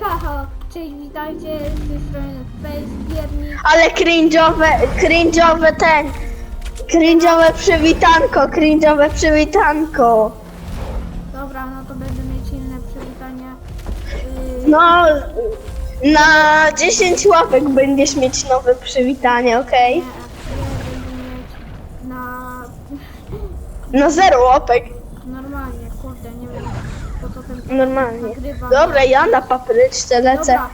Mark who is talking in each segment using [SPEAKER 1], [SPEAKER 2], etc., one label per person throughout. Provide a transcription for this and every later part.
[SPEAKER 1] Haha, cześć, witajcie, z tej strony Face Giernik.
[SPEAKER 2] Ale cringe'owe, cringe'owe ten, cringe'owe przywitanko, cringe'owe przywitanko.
[SPEAKER 1] Dobra, no to będę mieć inne przywitanie. Yy,
[SPEAKER 2] No, na 10 łapek będziesz mieć nowe przywitanie, okej?
[SPEAKER 1] nie, będę mieć na...
[SPEAKER 2] No zero łapek,
[SPEAKER 1] normalnie.
[SPEAKER 2] Dobra, ja na papryczce lecę.
[SPEAKER 1] Dobra,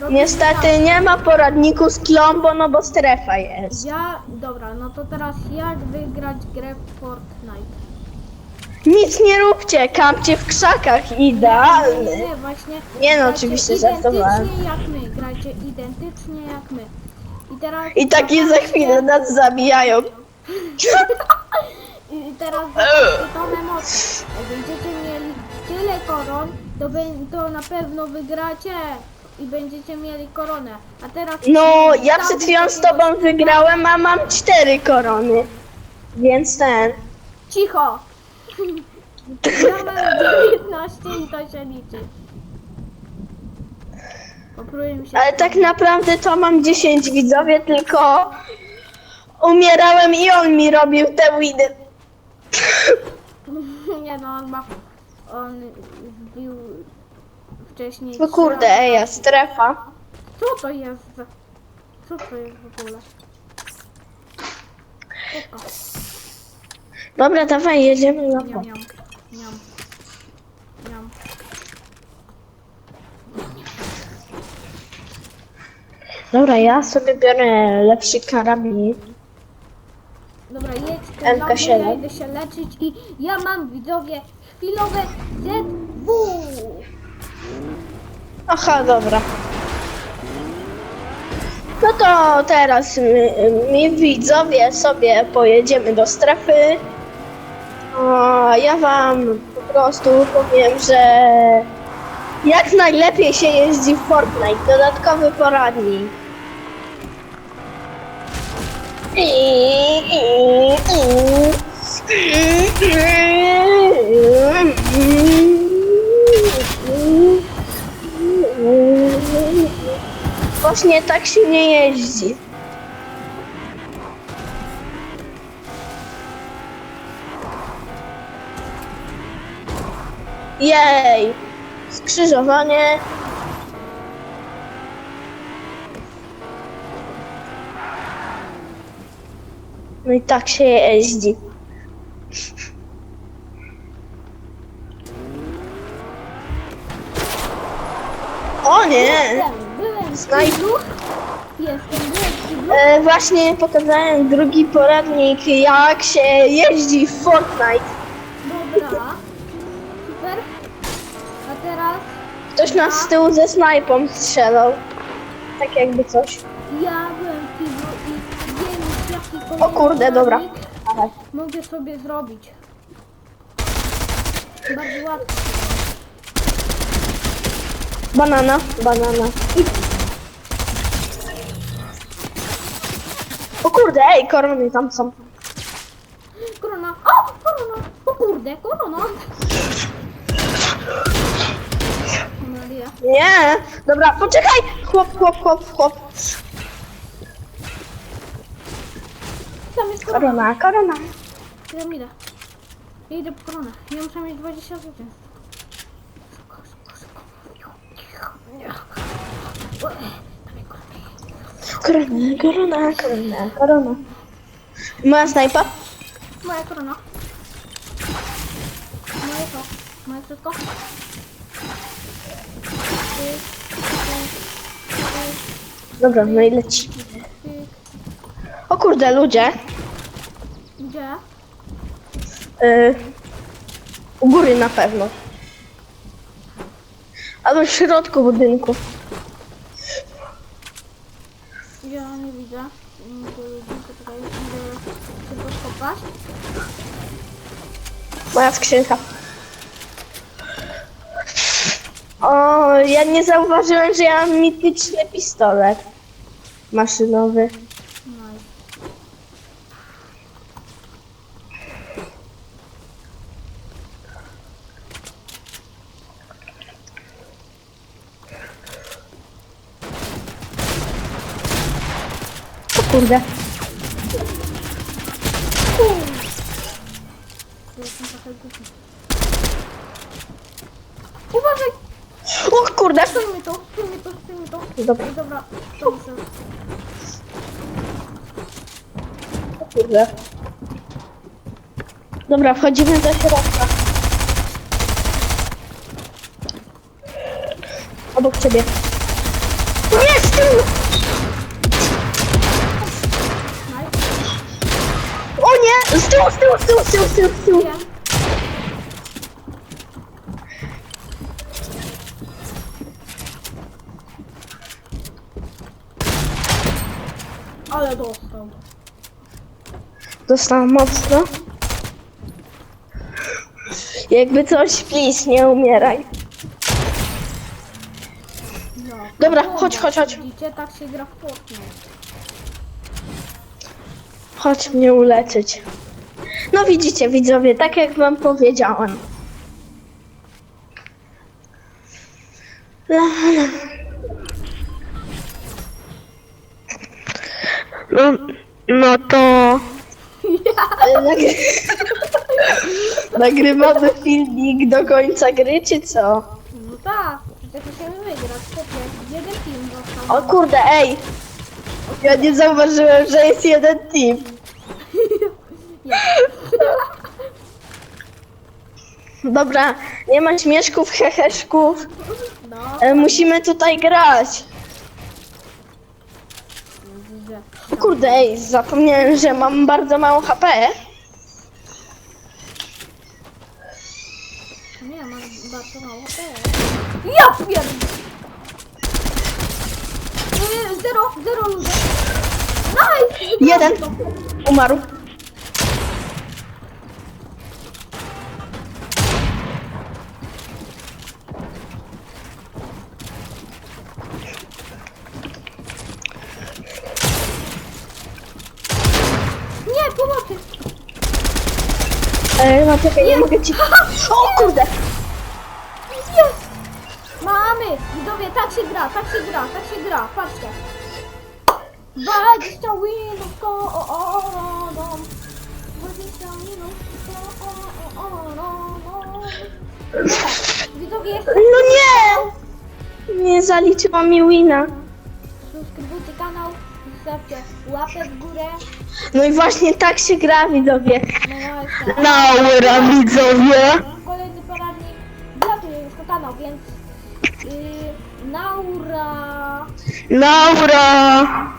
[SPEAKER 1] robimy
[SPEAKER 2] Niestety
[SPEAKER 1] tak.
[SPEAKER 2] nie ma poradniku z klombo, no bo strefa jest.
[SPEAKER 1] Ja, dobra, no to teraz jak wygrać grę w Fortnite?
[SPEAKER 2] Nic nie róbcie, kampcie w krzakach,
[SPEAKER 1] Nie,
[SPEAKER 2] idealny.
[SPEAKER 1] nie, właśnie.
[SPEAKER 2] Nie no,
[SPEAKER 1] grajcie
[SPEAKER 2] oczywiście żartowałem.
[SPEAKER 1] Identycznie jak my, grajcie identycznie jak my. I teraz...
[SPEAKER 2] I takie za chwilę nas zabijają.
[SPEAKER 1] I teraz zobaczcie będziecie mieli tyle koron, to, be, to na pewno wygracie i będziecie mieli koronę. A teraz...
[SPEAKER 2] No, ja przed chwilą z tobą wygrałem, a mam cztery korony. Więc ten.
[SPEAKER 1] Cicho! Ja mam 19 i to się liczy. Się...
[SPEAKER 2] Ale tak naprawdę to mam 10 widzowie, tylko umierałem i on mi robił te winy.
[SPEAKER 1] Nie no, on ma... On wbił wcześniej...
[SPEAKER 2] No kurde, eja, strefa.
[SPEAKER 1] Co to jest? Co to jest w ogóle? Spoko.
[SPEAKER 2] Dobra, dawaj, jedziemy na to. Dobra, ja sobie biorę lepszy karabin.
[SPEAKER 1] Dobra, jedź ten
[SPEAKER 2] MK7.
[SPEAKER 1] lampy, ja idę się leczyć i ja mam widzowie chwilowe ZW.
[SPEAKER 2] Aha, dobra. No to teraz my, my widzowie sobie pojedziemy do strefy. A ja wam po prostu powiem, że jak najlepiej się jeździ w Fortnite. Dodatkowy poradnik. Właśnie tak się nie jeździ. Jej! Skrzyżowanie. No i tak się jeździ. O nie!
[SPEAKER 1] Kiblu. Jestem, byłem w kiblu.
[SPEAKER 2] E, właśnie pokazałem drugi poradnik, jak się jeździ w Fortnite.
[SPEAKER 1] Dobra. Super. A teraz
[SPEAKER 2] Ktoś nas z tyłu ze snajpą strzelał. Tak jakby coś.
[SPEAKER 1] ja byłem w kiblu i wiem jaki
[SPEAKER 2] O kurde, dobra.
[SPEAKER 1] poradnik
[SPEAKER 2] Dawaj.
[SPEAKER 1] mogę sobie zrobić. Bardzo łatwo.
[SPEAKER 2] Banana, banana. I... O kurde, ej, korony tam są.
[SPEAKER 1] Korona! O! Korona! O kurde, korona! Maria.
[SPEAKER 2] Nie, dobra, poczekaj! Chłop, chłop, chłop, chłop.
[SPEAKER 1] Tam jest korona.
[SPEAKER 2] Korona, korona.
[SPEAKER 1] Idę. Ja idę po koronę. Ja muszę mieć 20 zł. Szybko, szybko, szybko.
[SPEAKER 2] Korona, korona, korona, korona. Moja snajpa?
[SPEAKER 1] Moja korona. Moje to. Moje wszystko.
[SPEAKER 2] Dobra, no i leci. O kurde, ludzie.
[SPEAKER 1] Gdzie?
[SPEAKER 2] Y, u góry na pewno. Albo w środku budynku.
[SPEAKER 1] Ja nie widzę. Mm, to ludzi, Tutaj idę szybko skopać.
[SPEAKER 2] Moja skrzynka. O, ja nie zauważyłem, że ja mam mityczny pistolet maszynowy.
[SPEAKER 1] Nice.
[SPEAKER 2] Kurde.
[SPEAKER 1] Uważaj!
[SPEAKER 2] O kurde.
[SPEAKER 1] Stójmy to, stójmy to, stójmy to.
[SPEAKER 2] Dobra.
[SPEAKER 1] Dobra, to muszę.
[SPEAKER 2] O kurde. Dobra, wchodzimy do środka. Obok ciebie. Nie, z tyłu!
[SPEAKER 1] Nice.
[SPEAKER 2] O nie! Z tyłu, z tyłu, z tyłu, z tyłu.
[SPEAKER 1] Ale dostał.
[SPEAKER 2] Dostałam mocno. Jakby coś, please, nie umieraj.
[SPEAKER 1] No.
[SPEAKER 2] Dobra,
[SPEAKER 1] Bomba.
[SPEAKER 2] chodź, chodź, chodź.
[SPEAKER 1] Widzicie, tak się gra w Fortnite.
[SPEAKER 2] Chodź mnie uleczyć. No widzicie, widzowie, tak jak wam powiedziałem. La, la. No, no to... Nagry... Nagrywamy filmik do końca gry, czy co?
[SPEAKER 1] No tak, przecież musimy wygrać. Chłopie, jeden dostał.
[SPEAKER 2] O kurde, ej! Ja nie zauważyłem, że jest jeden team. Dobra, nie ma śmieszków, heheszków.
[SPEAKER 1] No,
[SPEAKER 2] E, musimy tutaj grać.
[SPEAKER 1] widzę.
[SPEAKER 2] O kurde, ej, zapomniałem, że mam bardzo mało HP.
[SPEAKER 1] Nie, mam bardzo mało HP. Ja pierd... Yy, Zero, zero ludzi. Nice!
[SPEAKER 2] Jeden umarł.
[SPEAKER 1] Nie, pomocy!
[SPEAKER 2] E, no czekaj, nie mogę ci... O kurde!
[SPEAKER 1] Jest! Mamy! Widzowie, tak się gra, tak się gra, tak się gra, patrzcie. 20 minut koroną. 20 minut koroną. Widzowie, jeszcze
[SPEAKER 2] No nie! Nie zaliczyła mi wina.
[SPEAKER 1] Zostawcie łapę w górę.
[SPEAKER 2] No i właśnie tak się gra, widzowie.
[SPEAKER 1] No właśnie.
[SPEAKER 2] Naura, widzowie.
[SPEAKER 1] Kolejny poradnik. Wlatuje już na kanał, więc... Yy, Naura...
[SPEAKER 2] Naura.